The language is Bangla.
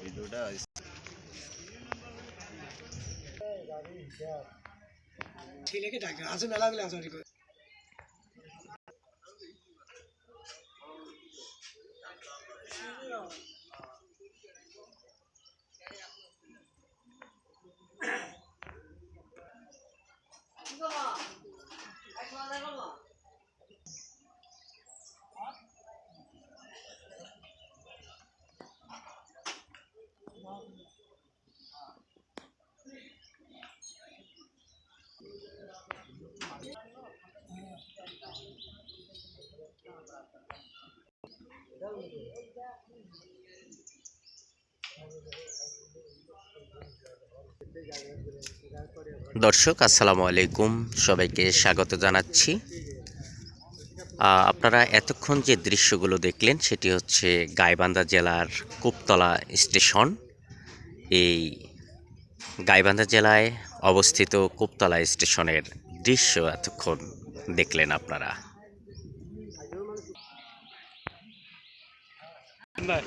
ভিডিওটা ছেলেকে ডাকবে আসো মেলা গেলে আসো দর্শক, আসসালামু আলাইকুম। সবাইকে স্বাগত জানাচ্ছি। আপনারা এতক্ষণ যে দৃশ্যগুলো দেখলেন, সেটি হচ্ছে গাইবান্ধা জেলার কুপতলা স্টেশন। এই গাইবান্ধা জেলায় অবস্থিত কুপতলা স্টেশনের দৃশ্য এতক্ষণ দেখলেন আপনারা। 现在